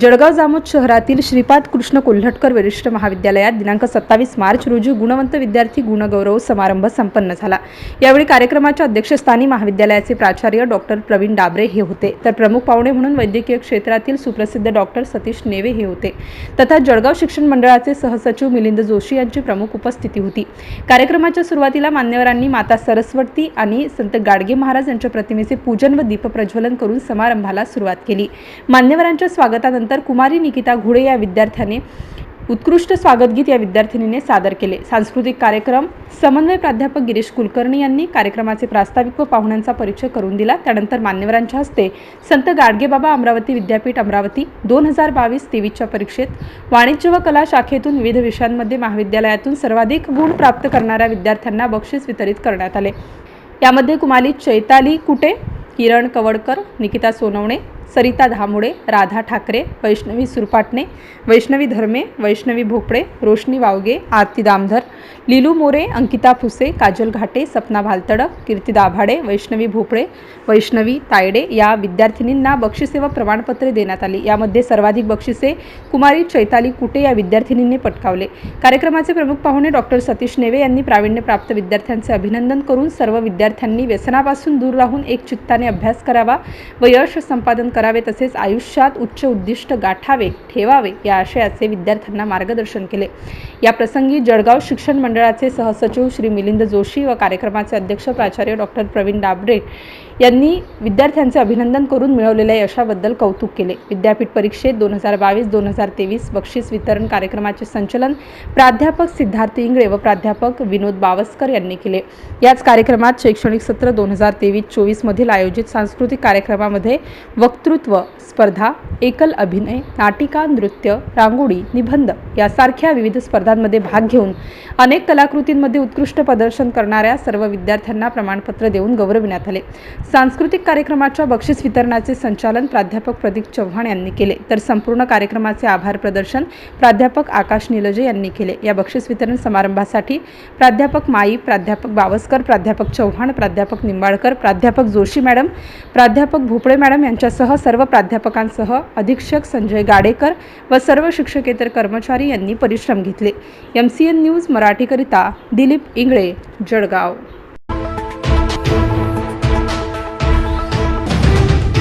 जळगाव जामोद शहरातील श्रीपाद कृष्ण कोल्हटकर वरिष्ठ महाविद्यालयात दिनांक सत्तावीस मार्च रोजी गुणवंत विद्यार्थी गुणगौरव समारंभ संपन्न झाला. यावेळी कार्यक्रमाच्या अध्यक्षस्थानी महाविद्यालयाचे प्राचार्य डॉक्टर प्रवीण डाबरे हे होते. तर प्रमुख पाहुणे म्हणून वैद्यकीय क्षेत्रातील सुप्रसिद्ध डॉक्टर सतीश नेवे हे होते. तथा जळगाव शिक्षण मंडळाचे सहसचिव मिलिंद जोशी यांची प्रमुख उपस्थिती होती. कार्यक्रमाच्या सुरुवातीला मान्यवरांनी माता सरस्वती आणि संत गाडगे महाराज यांच्या प्रतिमेचे पूजन व दीपप्रज्वलन करून समारंभाला सुरुवात केली. मान्यवरांच्या स्वागतानंतर कुमारी निकिता घुडे या विद्यार्थ्याने उत्कृष्ट स्वागतगीत या विद्यार्थिनीने सादर केले. सांस्कृतिक कार्यक्रम समन्वय प्राध्यापक गिरीश कुलकर्णी यांनी कार्यक्रमाचे प्रास्ताविक व पाहुण्यांचा परिचय करून दिला. त्यानंतर मान्यवरांच्या हस्ते संत गाडगेबाबा अमरावती विद्यापीठ अमरावती दोन हजार बावीस तेवीसच्या परीक्षेत वाणिज्य व कला शाखेतून विविध विषयांमध्ये महाविद्यालयातून सर्वाधिक गुण प्राप्त करणाऱ्या विद्यार्थ्यांना बक्षीस वितरित करण्यात आले. यामध्ये कुमारी चैताली कुटे किरण कवडकर निकिता सोनवणे सरिता धामोडे राधा ठाकरे वैष्णवी सुरपाटणे वैष्णवी धर्मे वैष्णवी भोपळे रोशनी वावगे आरती दामधर लिलू मोरे अंकिता फुसे काजल घाटे सपना भालतडक कीर्ती दाभाडे वैष्णवी भोपळे वैष्णवी तायडे या विद्यार्थिनींना बक्षिसे व प्रमाणपत्रे देण्यात आली. यामध्ये सर्वाधिक बक्षिसे कुमारी चैताली कुटे या विद्यार्थिनींनी पटकावले. कार्यक्रमाचे प्रमुख पाहुणे डॉक्टर सतीश नेवे यांनी प्रावीण्यप्राप्त विद्यार्थ्यांचे अभिनंदन करून सर्व विद्यार्थ्यांनी व्यसनापासून दूर राहून एक चित्ताने अभ्यास करावा व यश संपादन करावे तसेच आयुष्यात उच्च उद्दिष्ट गाठावे ठेवावे या आशयाचे विद्यार्थ्यांना मार्गदर्शन केले. या प्रसंगी जळगाव शिक्षण मंडळाचे सहसचिव श्री मिलिंद जोशी व कार्यक्रमाचे अध्यक्ष प्राचार्य डॉक्टर प्रवीण डाबरे यांनी विद्यार्थ्यांचे अभिनंदन करून मिळवलेल्या यशाबद्दल कौतुक केले. विद्यापीठ परीक्षेत दोन हजार बावीस दोन हजार तेवीस बक्षीस वितरण कार्यक्रमाचे संचलन प्राध्यापक सिद्धार्थ इंगळे व प्राध्यापक विनोद बावस्कर यांनी केले. याच कार्यक्रमात शैक्षणिक सत्र दोन हजार तेवीस चोवीसमधील आयोजित सांस्कृतिक कार्यक्रमामध्ये वक्तृत्व स्पर्धा एकल अभिनय नाटिका नृत्य रांगोळी निबंध यासारख्या विविध स्पर्धांमध्ये भाग घेऊन अनेक कलाकृतींमध्ये उत्कृष्ट प्रदर्शन करणाऱ्या सर्व विद्यार्थ्यांना प्रमाणपत्र देऊन गौरविण्यात आले. सांस्कृतिक कार्यक्रमाच्या बक्षीस वितरणाचे संचालन प्राध्यापक प्रदीप चव्हाण यांनी केले. तर संपूर्ण कार्यक्रमाचे आभार प्रदर्शन प्राध्यापक आकाश निलजे यांनी केले. या बक्षीस वितरण समारंभासाठी प्राध्यापक माई प्राध्यापक बावस्कर प्राध्यापक चव्हाण प्राध्यापक निंबाळकर प्राध्यापक जोशी मॅडम प्राध्यापक भोपळे मॅडम यांच्यासह सर्व प्राध्यापकांसह अधीक्षक संजय गाडेकर व सर्व शिक्षकेतर कर्मचारी यांनी परिश्रम घेतले. एम सी एन न्यूज मराठीकरिता दिलीप इंगळे जळगाव.